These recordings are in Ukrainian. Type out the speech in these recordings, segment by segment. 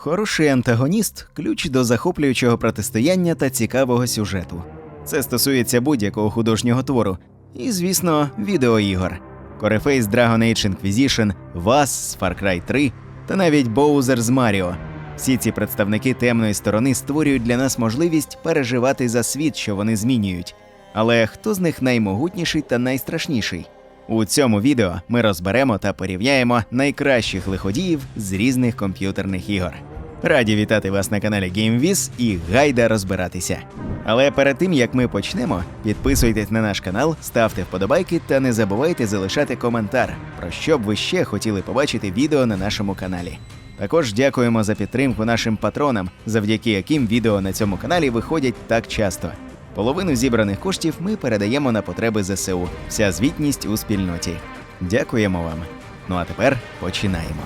Хороший антагоніст ключ до захоплюючого протистояння та цікавого сюжету. Це стосується будь-якого художнього твору, і, звісно, відеоігор. Корифей з Dragon Age Inquisition, Вас з Far Cry 3 та навіть Боузер з Маріо. Всі ці представники темної сторони створюють для нас можливість переживати за світ, що вони змінюють. Але хто з них наймогутніший та найстрашніший? У цьому відео ми розберемо та порівняємо найкращих лиходіїв з різних комп'ютерних ігор. Раді вітати вас на каналі GameViz і гайда розбиратися. Але перед тим як ми почнемо, підписуйтесь на наш канал, ставте вподобайки та не забувайте залишати коментар, про що б ви ще хотіли побачити відео на нашому каналі. Також дякуємо за підтримку нашим патронам, завдяки яким відео на цьому каналі виходять так часто. Половину зібраних коштів ми передаємо на потреби ЗСУ. Вся звітність у спільноті. Дякуємо вам. Ну а тепер починаємо.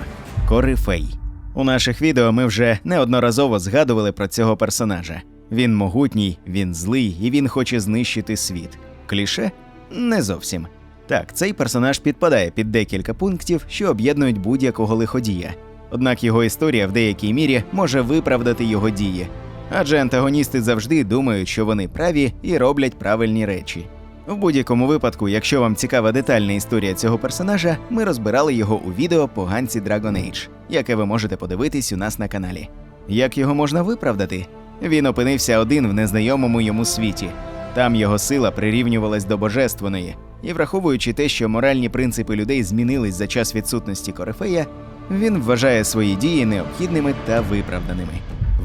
Корифей. У наших відео ми вже неодноразово згадували про цього персонажа. Він могутній, він злий і він хоче знищити світ. Кліше? Не зовсім. Так, цей персонаж підпадає під декілька пунктів, що об'єднують будь-якого лиходія. Однак його історія в деякій мірі може виправдати його дії, адже антагоністи завжди думають, що вони праві і роблять правильні речі. В будь-якому випадку, якщо вам цікава детальна історія цього персонажа, ми розбирали його у відео Поганці Dragon Age, яке ви можете подивитись у нас на каналі. Як його можна виправдати? Він опинився один в незнайомому йому світі. Там його сила прирівнювалась до божественної, і враховуючи те, що моральні принципи людей змінились за час відсутності Корифея, він вважає свої дії необхідними та виправданими.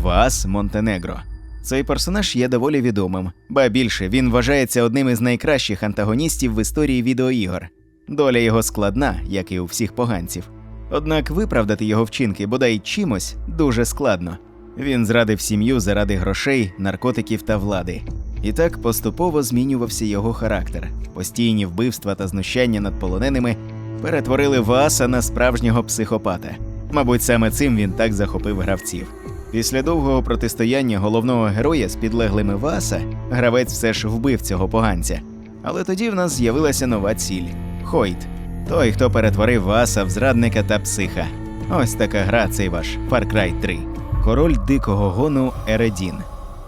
Вас Монтенегро. Цей персонаж є доволі відомим, ба більше він вважається одним із найкращих антагоністів в історії відеоігор. Доля його складна, як і у всіх поганців. Однак виправдати його вчинки бодай чимось дуже складно. Він зрадив сім'ю заради грошей, наркотиків та влади. І так поступово змінювався його характер. Постійні вбивства та знущання над полоненими перетворили Вааса на справжнього психопата. Мабуть, саме цим він так захопив гравців. Після довгого протистояння головного героя з підлеглими Вааса гравець все ж вбив цього поганця. Але тоді в нас з'явилася нова ціль Хойт. Той, хто перетворив Вааса в зрадника та психа. Ось така гра цей ваш Far Cry 3. Король дикого гону Ередін.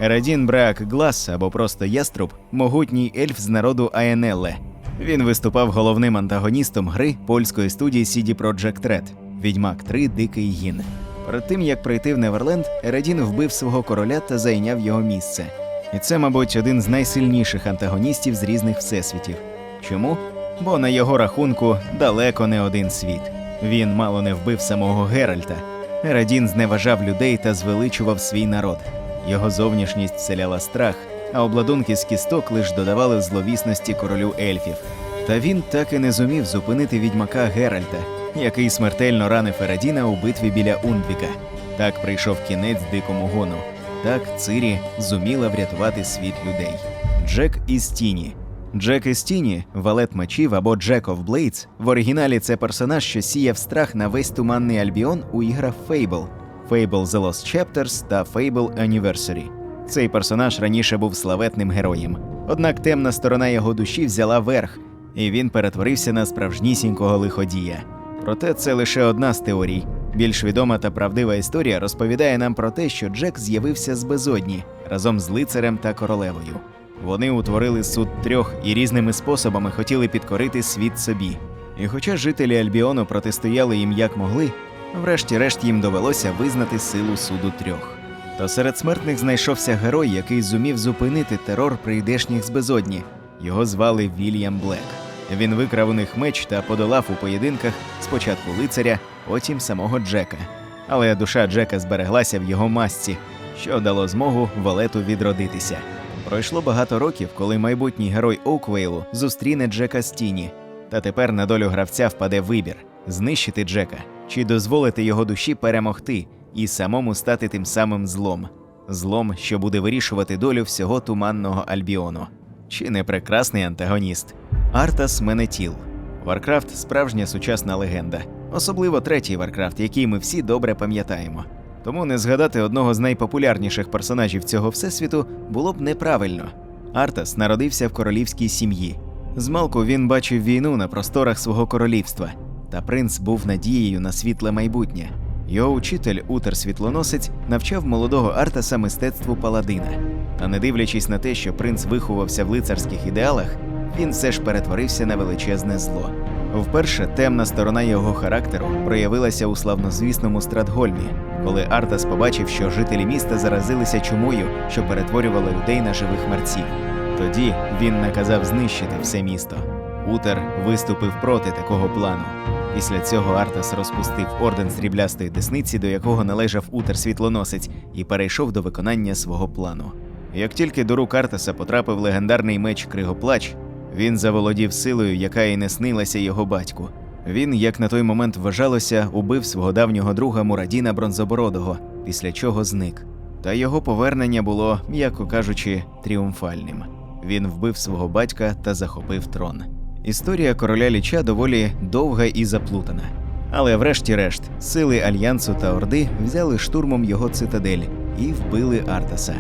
Ередін Браак Глас або просто Яструб могутній ельф з народу Аенелле. Він виступав головним антагоністом гри польської студії CD Projekt Red Відьмак 3 Дикий гін. Перед тим як прийти в Неверленд, Ередін вбив свого короля та зайняв його місце. І це, мабуть, один з найсильніших антагоністів з різних всесвітів. Чому? Бо на його рахунку далеко не один світ. Він мало не вбив самого Геральта. Ередін зневажав людей та звеличував свій народ. Його зовнішність вселяла страх, а обладунки з кісток лиш додавали зловісності королю ельфів. Та він так і не зумів зупинити відьмака Геральта, який смертельно ранив Ередіна у битві біля Ундвіка. Так прийшов кінець дикому гону. Так Цирі зуміла врятувати світ людей. Джек із Тіні. Джек із Тіні, валет мечів або Джек of Blades, в оригіналі це персонаж, що сіяв страх на весь туманний Альбіон у іграх Fable, Fable The Lost Chapters та Fable Anniversary. Цей персонаж раніше був славетним героєм. Однак темна сторона його душі взяла верх, і він перетворився на справжнісінького лиходія. Проте це лише одна з теорій. Більш відома та правдива історія розповідає нам про те, що Джек з'явився з безодні разом з лицарем та королевою. Вони утворили суд трьох і різними способами хотіли підкорити світ собі. І хоча жителі Альбіону протистояли їм як могли, врешті-решт їм довелося визнати силу суду трьох. То серед смертних знайшовся герой, який зумів зупинити терор прийдешніх з безодні. Його звали Вільям Блек. Він викрав у них меч та подолав у поєдинках спочатку лицаря, потім самого Джека. Але душа Джека збереглася в його масці, що дало змогу валету відродитися. Пройшло багато років, коли майбутній герой Оуквейлу зустріне Джека Стіні. Та тепер на долю гравця впаде вибір знищити Джека чи дозволити його душі перемогти і самому стати тим самим злом. Злом, що буде вирішувати долю всього туманного Альбіону. Чи не прекрасний антагоніст? Артас Менетіл. Варкрафт справжня сучасна легенда, особливо третій Варкрафт, який ми всі добре пам'ятаємо. Тому не згадати одного з найпопулярніших персонажів цього всесвіту було б неправильно. Артас народився в королівській сім'ї. Змалку він бачив війну на просторах свого королівства, та принц був надією на світле майбутнє. Його учитель Утер Світлоносець навчав молодого Артаса мистецтву паладина. Та не дивлячись на те, що принц виховався в лицарських ідеалах, він все ж перетворився на величезне зло. Вперше темна сторона його характеру проявилася у славнозвісному Стратгольмі, коли Артас побачив, що жителі міста заразилися чумою, що перетворювала людей на живих мерців. Тоді він наказав знищити все місто. Утер виступив проти такого плану. Після цього Артас розпустив орден сріблястої десниці, до якого належав Утер Світлоносець, і перейшов до виконання свого плану. Як тільки до рук Артаса потрапив легендарний меч Кригоплач, він заволодів силою, яка і не снилася його батьку. Він, як на той момент вважалося, убив свого давнього друга Мурадіна Бронзобородого, після чого зник. Та його повернення було, м'яко кажучи, тріумфальним. Він вбив свого батька та захопив трон. Історія короля Ліча доволі довга і заплутана. Але врешті-решт, сили Альянсу та Орди взяли штурмом його цитадель і вбили Артаса.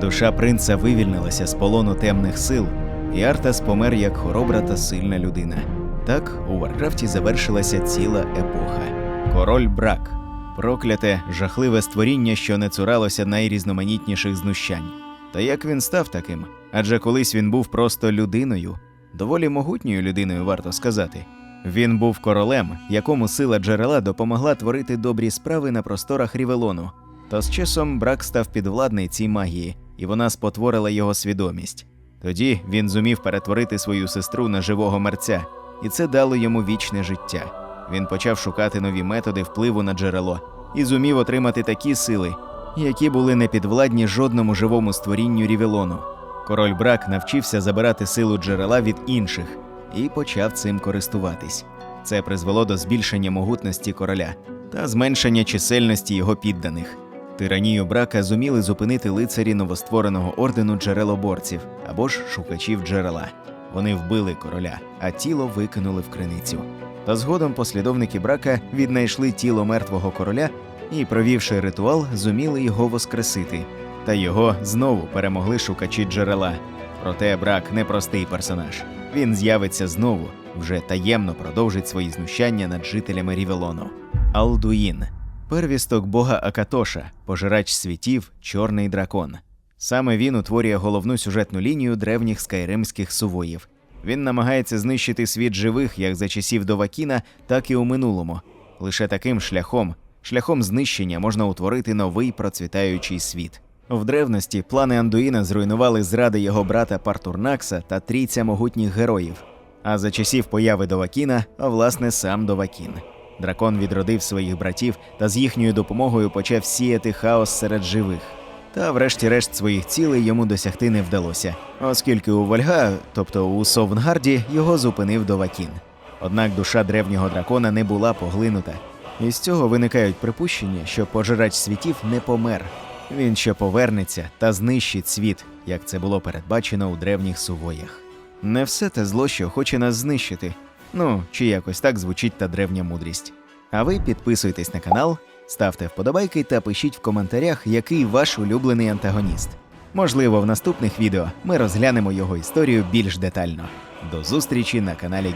Душа принца вивільнилася з полону темних сил, і Артас помер як хоробра та сильна людина. Так у Варкрафті завершилася ціла епоха. Король Брак прокляте, жахливе створіння, що не цуралося найрізноманітніших знущань. Та як він став таким? Адже колись він був просто людиною, доволі могутньою людиною, варто сказати. Він був королем, якому сила джерела допомогла творити добрі справи на просторах Рівелону. Та з часом брак став підвладний цій магії, і вона спотворила його свідомість. Тоді він зумів перетворити свою сестру на живого мерця, і це дало йому вічне життя. Він почав шукати нові методи впливу на джерело і зумів отримати такі сили, які були не підвладні жодному живому створінню Рівелону. Король брак навчився забирати силу джерела від інших і почав цим користуватись. Це призвело до збільшення могутності короля та зменшення чисельності його підданих. Тиранію брака зуміли зупинити лицарі новоствореного ордену джерелоборців або ж шукачів джерела. Вони вбили короля, а тіло викинули в криницю. Та згодом послідовники брака віднайшли тіло мертвого короля і, провівши ритуал, зуміли його воскресити. Та його знову перемогли шукачі джерела. Проте брак непростий персонаж. Він з'явиться знову, вже таємно продовжить свої знущання над жителями Рівелону. Алдуїн первісток бога Акатоша, пожирач світів, чорний дракон. Саме він утворює головну сюжетну лінію древніх скайримських сувоїв. Він намагається знищити світ живих як за часів Довакіна, так і у минулому. Лише таким шляхом, шляхом знищення, можна утворити новий процвітаючий світ. В древності плани Андуїна зруйнували зради його брата Партурнакса та трійця могутніх героїв. А за часів появи Довакіна, а власне сам Довакін. Дракон відродив своїх братів та з їхньою допомогою почав сіяти хаос серед живих. Та, врешті-решт, своїх цілей йому досягти не вдалося, оскільки у Вольга, тобто у Совнгарді, його зупинив Довакін. Однак душа древнього дракона не була поглинута. І з цього виникають припущення, що пожирач світів не помер. Він ще повернеться та знищить світ, як це було передбачено у древніх сувоях. Не все те зло, що хоче нас знищити. Ну, чи якось так звучить та древня мудрість. А ви підписуйтесь на канал, ставте вподобайки та пишіть в коментарях, який ваш улюблений антагоніст. Можливо, в наступних відео ми розглянемо його історію більш детально. До зустрічі на каналі